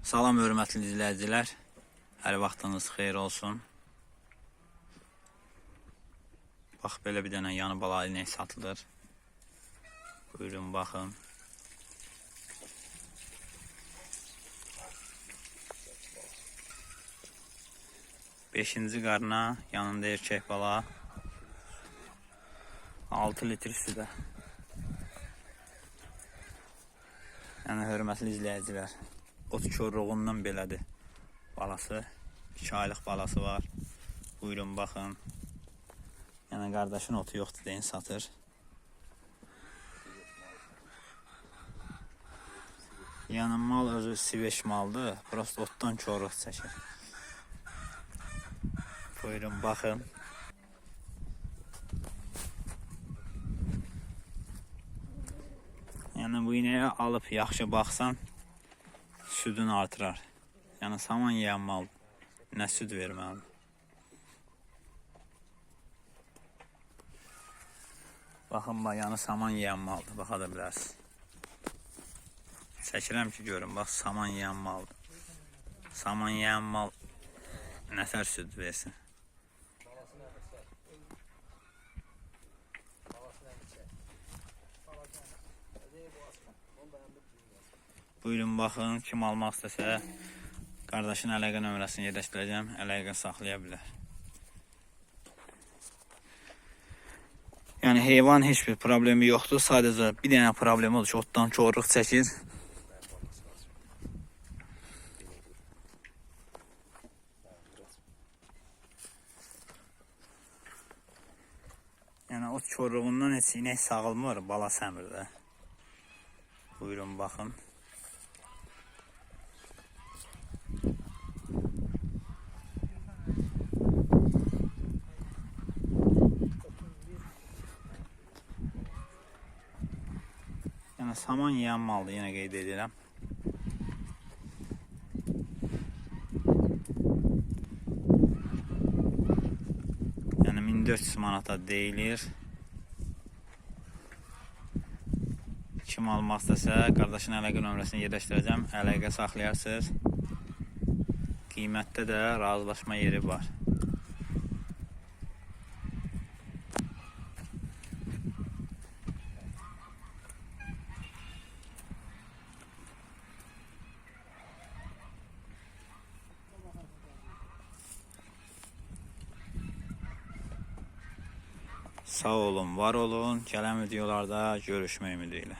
Salam hörmətli izləyicilər. Hər vaxtınız xeyir olsun. Bax belə bir dənə yanı bala inek satılır. Buyurun baxın. Beşinci qarna yanında erkək bala. 6 litr südə. Yəni hörmətli izləyicilər, ot korluğundan belədir. Balası 2 aylıq balası var. Buyurun baxın. Yəni qardaşın otu yoxdur deyin satır. Yəni mal özü siveş maldır. Prosta otdan korluq çəkir. Buyurun baxın. Yəni bu ineyə alıb yaxşı baxsan südünü artırar. Yəni saman yeyən mal nə süd verməlidir. Baxın bax, yəni saman yeyən maldır, baxa da bilərsiniz. Çəkirəm ki, görün, bax saman yeyən maldır. Saman yeyən mal nətər süd versin. Buyurun baxın, kim almaq istəsə qardaşın əlaqə nömrəsini yerləşdirəcəm, əlaqə saxlaya bilər. Yəni heyvan heç bir problemi yoxdur, sadəcə bir dənə problemi odur ki, otdan korluq çəkir. Yəni ot korluğundan heç inək sağılmır, bala səmir də. Buyurun baxın. Yəni saman yeyən maldır, yenə qeyd edirəm. Yəni 1400 manata deyilir. Kim almaq istəsə, qardaşın əlaqə nömrəsini yerləşdirəcəm. Əlaqə saxlayarsınız. Qiymətdə də razılaşma yeri var. Sağ olun, var olun. Gələn videolarda görüşmək ümidi ilə.